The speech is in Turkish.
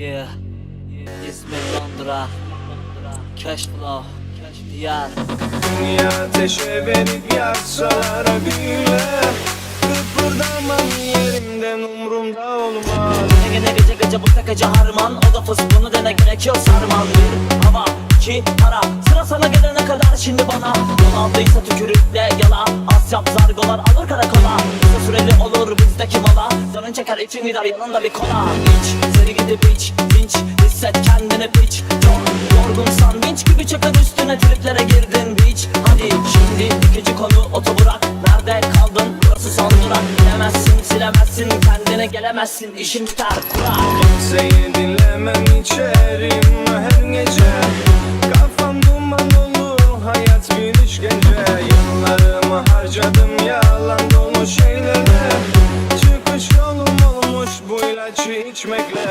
Yeah, İzmir, Londra, Cash flow, Diyar. Dünya ateşe verip yaksalar bile Kıpırdamam yerimden umrumda olmaz. Gene gene gece gece bu takıcı harman. O da fıstığını dene gerekiyor sarman. Bir hava, iki para. Sıra sana gelene kadar şimdi bana. Yol aldıysa tükürükle yala. Az yap zargolar alır karakola. Kısa süreli olur bizdeki mala Canın çeker için gider yanında bir kola. İç, seri gidip iç, dinç Hisset kendini piç. Yorgunsan vinç gibi çakar üstüne Triplere girdin biç Hadi şimdi ikinci konu otobürak Nerede kaldın? Burası son durak. Bilemezsin silemezsin kendine gelemezsin. İşin biter kurak. Kimseyi dinlemem içerim her gece. Kafam duman olur hayat bir işkence Yıllarımı harcadım yalan dolu şeylere Çıkış yolum olmuş bu ilacı içmekle